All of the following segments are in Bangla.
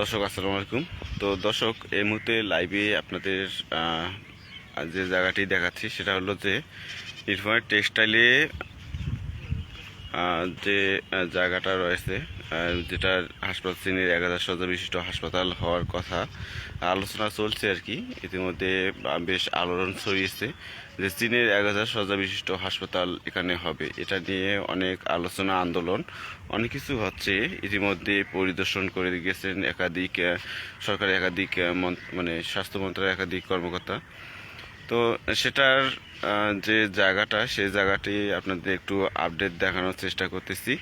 দর্শক, আসসালামু আলাইকুম। তো দর্শক, এই মুহূর্তে লাইভে আপনাদের যে জায়গাটি দেখাচ্ছি সেটা হলো যে ইরফানের টেক্সটাইলে যে জায়গাটা রয়েছে যেটা হাসপাতাল শ্রেণির এক হাজার বিশিষ্ট হাসপাতাল হওয়ার কথা আলোচনা চলছে আর কি। ইতিমধ্যে বেশ আলোড়ন ছড়িয়েছে যে চীনের এক হাজার শয্যা বিশিষ্ট হাসপাতাল এখানে হবে। এটা নিয়ে অনেক আলোচনা আন্দোলন অনেক কিছু হচ্ছে। ইতিমধ্যে পরিদর্শন করে গেছেন একাধিক আহ, সরকারি একাধিক মানে স্বাস্থ্য মন্ত্রণালয়ের একাধিক কর্মকর্তা। তো সেটার যে জায়গাটা সেই জায়গাটি আপনাদের একটু আপডেট দেখানোর চেষ্টা করতেছি।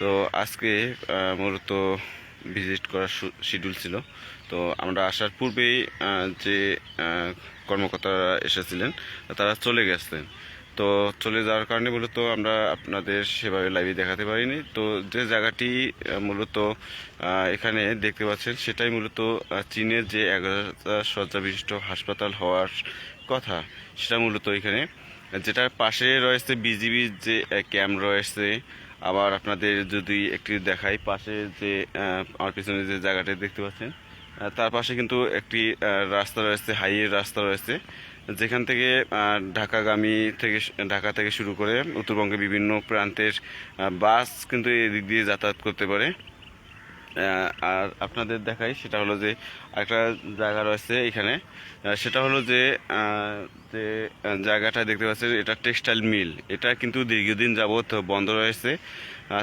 তো আজকে মূলত ভিজিট করার শিডিউল ছিল। তো আমরা আসার পূর্বেই যে কর্মকর্তারা এসেছিলেন, তারা চলে গেছেন। তো চলে যাওয়ার কারণে মূলত আমরা আপনাদের সেভাবে লাইভে দেখাতে পারিনি। তো যে জায়গাটি মূলত এখানে দেখতে পাচ্ছেন, সেটাই মূলত চীনের যে এগারো শয্যা বিশিষ্ট হাসপাতাল হওয়ার কথা, সেটা মূলত এখানে। যেটার পাশে রয়েছে বিজিবির যে ক্যাম্প রয়েছে আবার আপনাদের যদি একটি দেখাই পাশে যে আমার পিছনে যে জায়গাটি দেখতে পাচ্ছেন তার পাশে কিন্তু একটি রাস্তা রয়েছে, হাইওয়ে রাস্তা রয়েছে। যেখান থেকে ঢাকাগামী থেকে ঢাকা থেকে শুরু করে উত্তরবঙ্গে বিভিন্ন প্রান্তের বাস কিন্তু এদিক দিয়ে যাতায়াত করতে পারে। আর আপনাদের দেখাই, সেটা হলো যে একটা জায়গা রয়েছে এখানে। সেটা হলো যে যে জায়গাটা দেখতে পাচ্ছেন, এটা টেক্সটাইল মিল। এটা কিন্তু দীর্ঘদিন যাবৎ বন্ধ রয়েছে।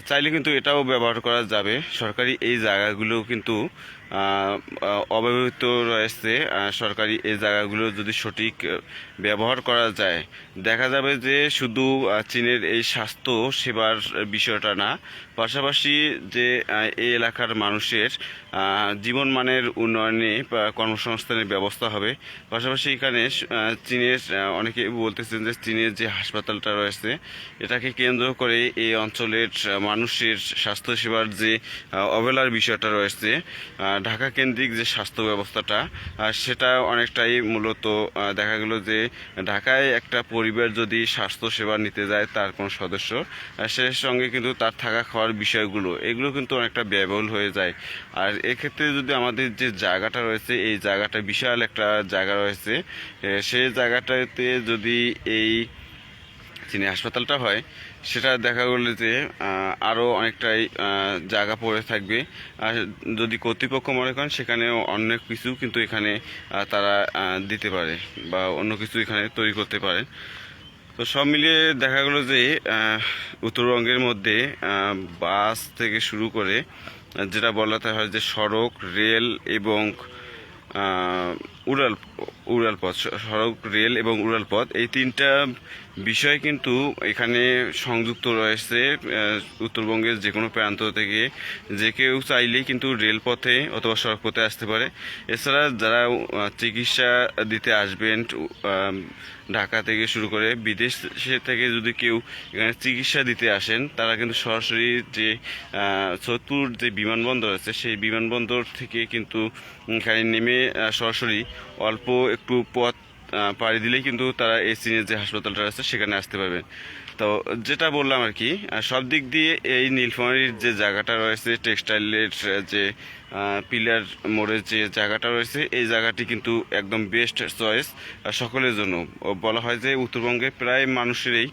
চাইলে কিন্তু এটাও ব্যবহার করা যাবে। সরকারি এই জায়গাগুলো কিন্তু অব্যবহৃত রয়েছে সরকারি এই জায়গাগুলো যদি সঠিক ব্যবহার করা যায়, দেখা যাবে যে শুধু চীনের এই স্বাস্থ্য সেবার বিষয়টা না, পাশাপাশি যে এই এলাকার মানুষের জীবনমানের উন্নয়নে কর্মসংস্থানের ব্যবস্থা হবে, পাশাপাশি এখানে চীনের অনেকে বলতেছেন যে চীনের যে হাসপাতালটা রয়েছে, এটাকে কেন্দ্র করে এই অঞ্চলের মানুষের স্বাস্থ্যসেবার যে অবহেলার বিষয়টা রয়েছে ঢাকা কেন্দ্রিক যে স্বাস্থ্য ব্যবস্থাটা সেটা অনেকটাই মূলত দেখা গেল যে ঢাকায় একটা পরিবার যদি স্বাস্থ্য সেবা নিতে যায় তার কোনো সদস্য সে সঙ্গে কিন্তু তার থাকা খাওয়ার বিষয়গুলো, এগুলো কিন্তু অনেকটা ব্যয়বহুল হয়ে যায়। আর এক্ষেত্রে যদি আমাদের যে জায়গাটা রয়েছে, এই জায়গাটা বিশাল একটা জায়গা রয়েছে সেই জায়গাটাতে যদি এই চিনি হাসপাতালটা হয় সেটা দেখা গেলো যে আরও অনেকটাই জায়গা পড়ে থাকবে। আর যদি কর্তৃপক্ষ মনে করেন, সেখানেও অনেক কিছু কিন্তু এখানে তারা দিতে পারে বা অন্য কিছু এখানে তৈরি করতে পারে। তো সব মিলিয়ে দেখা গেলো যে উত্তরবঙ্গের মধ্যে বাস থেকে শুরু করে, যেটা বলাতে হয় যে সড়ক, রেল এবং উড়াল উড়াল পথ সড়ক রেল এবং উড়াল পথ এই তিনটা বিষয় কিন্তু এখানে সংযুক্ত রয়েছে উত্তরবঙ্গের যে কোনো প্রান্ত থেকে। যে কেউ চাইলেই কিন্তু রেলপথে অথবা সড়ক পথে আসতে পারে। এছাড়া যারা চিকিৎসা দিতে আসবেন ঢাকা থেকে শুরু করে বিদেশ থেকে যদি কেউ এখানে চিকিৎসা দিতে আসেন তারা কিন্তু সরাসরি যে আহ, যে বিমানবন্দর আছে সেই বিমানবন্দর থেকে কিন্তু এখানে নেমে সরাসরি অল্প একটু পথ পাড়ি দিলেই কিন্তু তারা এই সিনের যে হাসপাতালটা আছে, সেখানে আসতে পারবেন তো যেটা বললাম আর কি সব দিক দিয়ে এই নীলফামারীর যে জায়গাটা রয়েছে, টেক্সটাইলের যে পিলার মোড়ের যে জায়গাটা রয়েছে, এই জায়গাটি কিন্তু একদম বেস্ট চয়েস সকলের জন্য। বলা হয় যে উত্তরবঙ্গে প্রায় মানুষেরই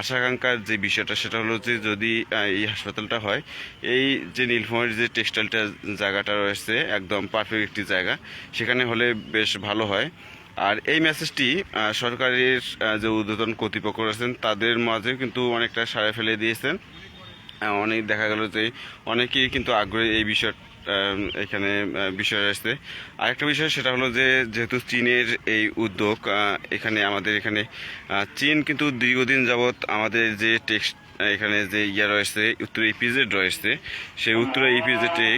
আশা আকাঙ্ক্ষার যে বিষয়টা, সেটা হলো যে যদি এই হাসপাতালটা হয়, এই যে নীলফামারীর যে টেক্সটাইলটা জায়গাটা রয়েছে, একদম পারফেক্ট একটি জায়গা, সেখানে হলে বেশ ভালো হয়। আর এই মেসেজটি সরকারের যে ঊর্ধ্বতন কর্তৃপক্ষ রয়েছেন, তাদের মাঝে কিন্তু অনেকটা সাড়া ফেলে দিয়েছেন। অনেক দেখা গেল যে অনেকেই কিন্তু আগ্রহী এই বিষয় এখানে বিষয় রয়েছে আরেকটা বিষয় সেটা হলো যে, যেহেতু চীনের এই উদ্যোগ এখানে আমাদের এখানে চীন কিন্তু দীর্ঘদিন যাবৎ আমাদের যে টেক্সট এখানে যে ইয়ে রয়েছে, উত্তর ইপিজেড রয়েছে, সেই উত্তর ইপিজেডে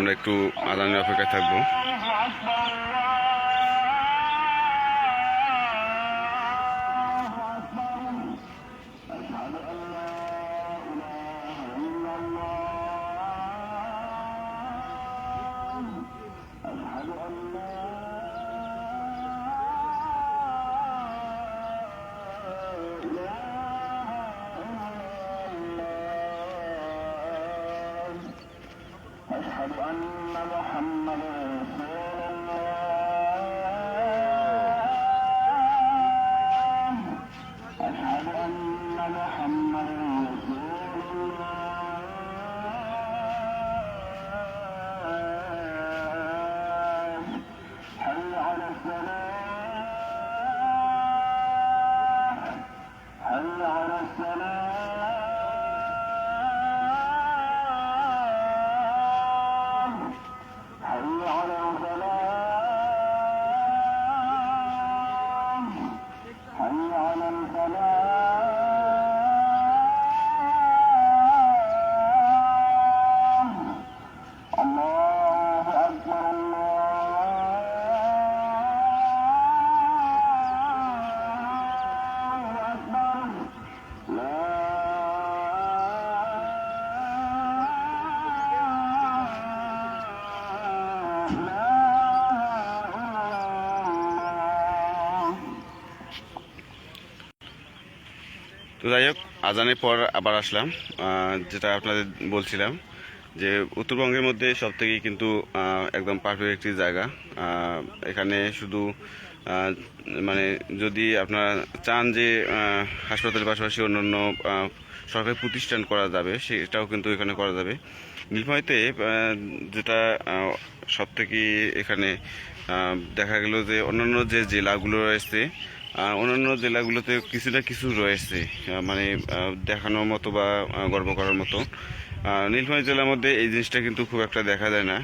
আমরা একটু আদানের অপেক্ষায় থাকব। Amen. তো যাই হোক, আজানের পর আবার আসলাম যেটা আপনাদের বলছিলাম যে উত্তরবঙ্গের মধ্যে সব থেকেই কিন্তু একদম পারফেক্ট একটি জায়গা। এখানে শুধু মানে যদি আপনারা চান যে হাসপাতালের পাশাপাশি অন্যান্য সরকারি প্রতিষ্ঠান করা যাবে, সেটাও কিন্তু এখানে করা যাবে। নীলফামারীতে যেটা সব থেকে এখানে দেখা গেল যে অন্যান্য যে জেলাগুলো রয়েছে অন্যান্য জেলাগুলোতে কিছু না কিছু রয়েছে মানে দেখানোর মতো বা গর্ব করার মতো। নীলফামারী জেলার মধ্যে এই জিনিসটা কিন্তু খুব একটা দেখা যায় না।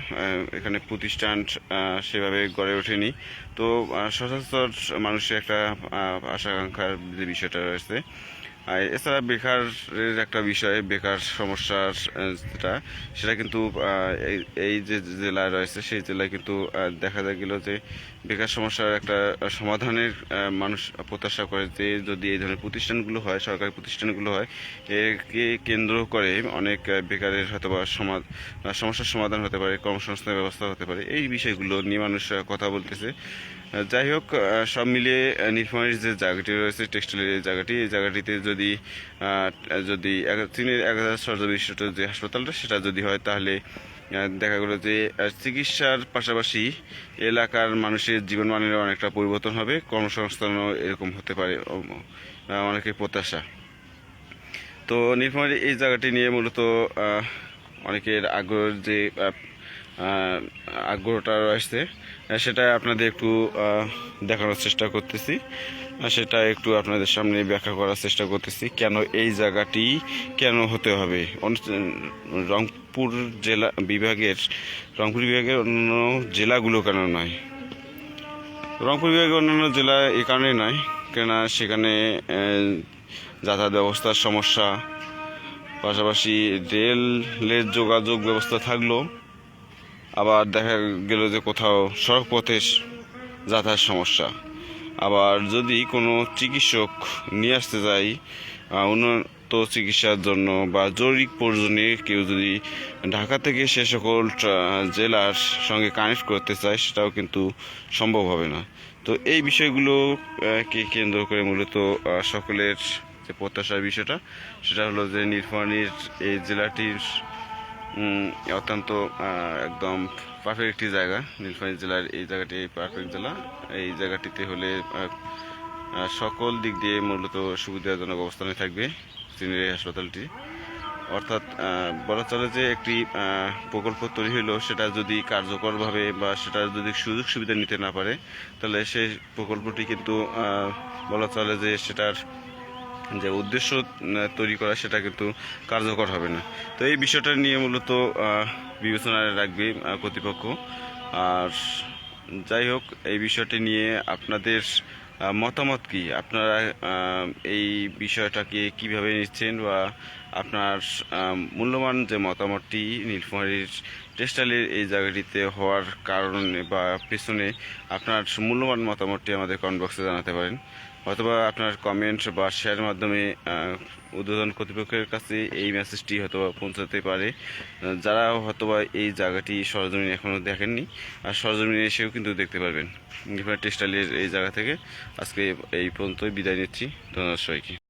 এখানে প্রতিষ্ঠান সেভাবে গড়ে ওঠেনি। তো সচরাচর মানুষের একটা আহ, আশা আকাঙ্ক্ষার যে বিষয়টা রয়েছে। এছাড়া বেকারের একটা বিষয় বেকার সমস্যার যেটা সেটা কিন্তু এই যে জেলা রয়েছে সেই জেলায় কিন্তু দেখা যায় গেল যে বেকার সমস্যার একটা সমাধানের মানুষ প্রত্যাশা করে যে যদি এই ধরনের প্রতিষ্ঠানগুলো হয়, সরকারি প্রতিষ্ঠানগুলো হয়, একে কেন্দ্র করে অনেক বেকারের হয়তো বা সমস্যার সমাধান হতে পারে, কর্মসংস্থানের ব্যবস্থা হতে পারে, এই বিষয়গুলো নিয়ে মানুষ কথা বলতেছে। যাই হোক সব মিলিয়ে নীলফামারীর যে জায়গাটি রয়েছে, টেক্সটাইলের জায়গাটি, এই জায়গাটিতে যদি যদি চীনের এক হাজার সর্য বিশিষ্ট যে হাসপাতালটা, সেটা যদি হয়, তাহলে দেখা গেলো যে চিকিৎসার পাশাপাশি এলাকার মানুষের জীবনমানের অনেকটা পরিবর্তন হবে। কর্মসংস্থানও এরকম হতে পারে অনেকের প্রত্যাশা। তো নীলফামারী এই জায়গাটি নিয়ে মূলত অনেকের আগ্রহের যে আগ্রহটা রয়েছে সেটা আপনাদের একটু দেখানোর চেষ্টা করতেছি। সেটা একটু আপনাদের সামনে ব্যাখ্যা করার চেষ্টা করতেছি, কেন এই জায়গাটি কেন হতে হবে? রংপুর জেলা বিভাগের, রংপুর বিভাগের অন্য জেলাগুলো কেন নয়? রংপুর বিভাগের অন্যান্য জেলা এ কারণে নয়, কেননা সেখানে যাতায়াত ব্যবস্থার সমস্যা, পাশাপাশি রেলের যোগাযোগ ব্যবস্থা থাকল আবার দেখা গেল যে কোথাও সড়ক পথে যাতায়াত সমস্যা। আবার যদি কোনো চিকিৎসক নিয়ে আসতে যাই উন্নত চিকিৎসার জন্য বা জরুরি প্রয়োজনে কেউ যদি ঢাকা থেকে সে সকল জেলার সঙ্গে কানেক্ট করতে চায় সেটাও কিন্তু সম্ভব হবে না। তো এই বিষয়গুলো আহ, কে কেন্দ্র করে মূলত সকলের যে প্রত্যাশার বিষয়টা সেটা হলো যে নীলফামারীর এই জেলাটির অত্যন্ত একদম পারফেক্ট একটি জায়গা, নীলফামারী জেলার এই জায়গাটি পারফেক্ট জেলা। এই জায়গাটিতে হলে সকল দিক দিয়ে মূলত সুবিধাজনক অবস্থানে থাকবে সিনিয়র হাসপাতালটি। অর্থাৎ বলা চলে যে একটি প্রকল্প তৈরি হলো সেটা যদি কার্যকরভাবে বা সেটা যদি সুযোগ সুবিধা নিতে না পারে, তাহলে সেই প্রকল্পটি কিন্তু বলা চলে যে সেটার যে উদ্দেশ্য তৈরি করা, সেটা কিন্তু কার্যকর হবে না। তো এই বিষয়টা নিয়ে মূলত বিবেচনায় রাখবে কর্তৃপক্ষ। আর যাই হোক, এই বিষয়টি নিয়ে আপনাদের মতামত কি? আপনারা এই বিষয়টাকে কীভাবে নিচ্ছেন বা আপনার মূল্যবান যে মতামতটি নীলফামারীর টেক্সটাইলের এই জায়গাটিতে হওয়ার কারণে বা পেছনে আপনার মূল্যবান মতামতটি আমাদের কমেন্ট বক্সে জানাতে পারেন। অথবা আপনার কমেন্ট বা শেয়ারের মাধ্যমে উদ্বোধন কর্তৃপক্ষের কাছে এই মেসেজটি হয়তো পৌঁছাতে পারে। যারা হয়তোবা এই জায়গাটি সরজমিনে এখনও দেখেননি, আর সরজমিনে এসেও কিন্তু দেখতে পারবেন। টেক্সটাইলের এই জায়গা থেকে। আজকে এই পর্যন্ত বিদায় নিচ্ছি। ধন্যবাদ সবাইকে।